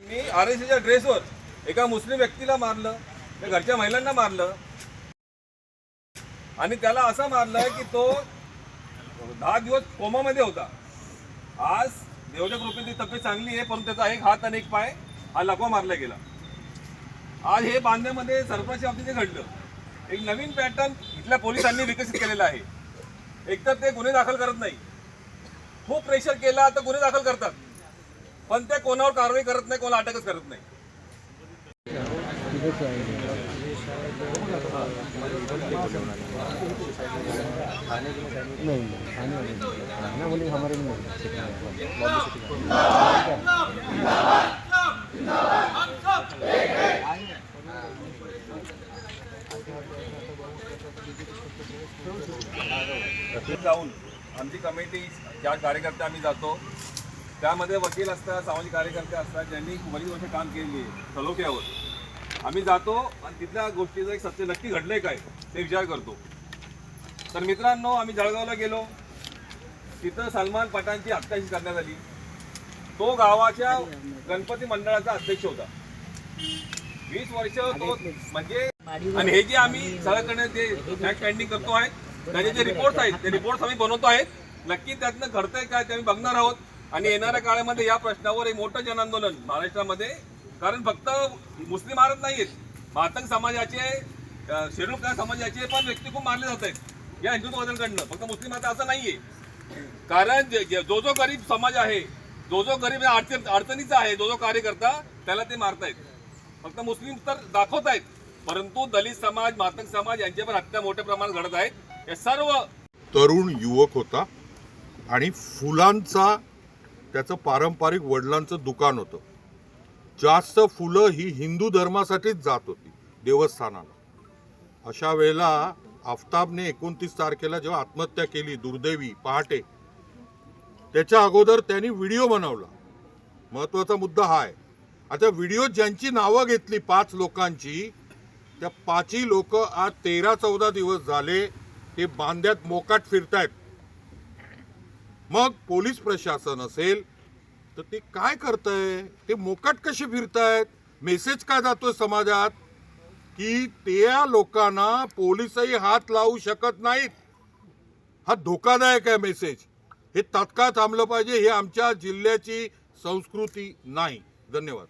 मी R S एच्या ड्रेसवर एका मुस्लिम व्यक्तीला मारलं घरच्या महिलांना मारलं. आणि त्याला असं मारलं की तो दहा दिवस कोमामध्ये होता. आज देवच्या कृपेची तब्येत चांगली आहे पण त्याचा एक हात आणि एक पाय हा लकवा मारला गेला. आज हे बांधण्यामध्ये सरपंच बाबतीत घडलं. एक नवीन पॅटर्न इथल्या पोलिसांनी विकसित केलेला आहे. एकतर ते गुन्हे दाखल करत नाही. खूप प्रेशर केला तर गुन्हे दाखल करतात. पण ते कोणावर कारवाई करत नाही कोणाला अटकच करत नाही. नहीं. जाऊन आमची कमिटी ज्या कार्यकर्ते आम्ही जातो त्यामध्ये वकील असतात सामाजिक कार्यकर्ते असतात ज्यांनी बरीच वर्ष काम केलेली आहे सलोख्यावर. आम्ही जातो आणि तिथल्या गोष्टीचं एक सत्य नक्की घडलंय काय ते विचार करतो. तर मित्रांनो आम्ही जळगावला गेलो. तिथं सलमान पठाणची हत्याशी करण्यात आली. तो गावाच्या गणपती मंडळाचा अध्यक्ष होता. वीस वर्ष तो म्हणजे आणि हे जे आम्ही सगळ्याकडे जे फॅक्ट फाइंडिंग करतो आहे त्याचे जे रिपोर्ट आहेत ते रिपोर्ट आम्ही बनवतो आहेत. नक्की त्यातनं घडतंय काय ते आम्ही बघणार आहोत. आणि येणाऱ्या काळामध्ये या प्रश्नावर एक मोठं जनआंदोलन महाराष्ट्रामध्ये कारण फक्त मुस्लिम मारत नाहीत मातंग समाजाचे शेड्यूल कास्ट समाजाचे पण व्यक्ती खूप मारले जात आहेत. या हिंदुत्ववाद्यांकडनं फक्त मुस्लिम आता असं नाहीये. कारण जे- जे- गरीब समाज आहे जो जो गरीब अडचण अडचणीचा आहे जो जो कार्यकर्ता त्याला ते मारतायत. फक्त मुस्लिम तर दाखवत आहेत परंतु दलित समाज मातंग समाज यांच्यावर हत्या मोठ्या प्रमाणात घडत आहेत. या सर्व तरुण युवक होता आणि फुलांचा त्याचं पारंपरिक वडिलांचं दुकान होतं. जास्त फुलं ही हिंदू धर्मासाठीच जात होती देवस्थानाला. अशा वेळेला आफताबने एकोणतीस तारखेला जेव्हा आत्महत्या केली दुर्दैवी पहाटे त्याच्या अगोदर त्यांनी व्हिडिओ बनवला. महत्त्वाचा मुद्दा हा आहे. आता व्हिडिओ ज्यांची नावं घेतली पाच लोकांची त्या पाचही लोक आज तेरा चौदा दिवस झाले ते बांध्यात मोकाट फिरतायत. मग पोलीस प्रशासन असेल तर ते काय करतंय? ते मोकाट कसे फिरतायत? मेसेज काय जातोय समाजात? की त्या लोकांना पोलीसही हात लावू शकत नाहीत. हा धोकादायक आहे मेसेज. हे तात्काळ थांबलं पाहिजे हे आमच्या जिल्ह्याची संस्कृती नाही. धन्यवाद.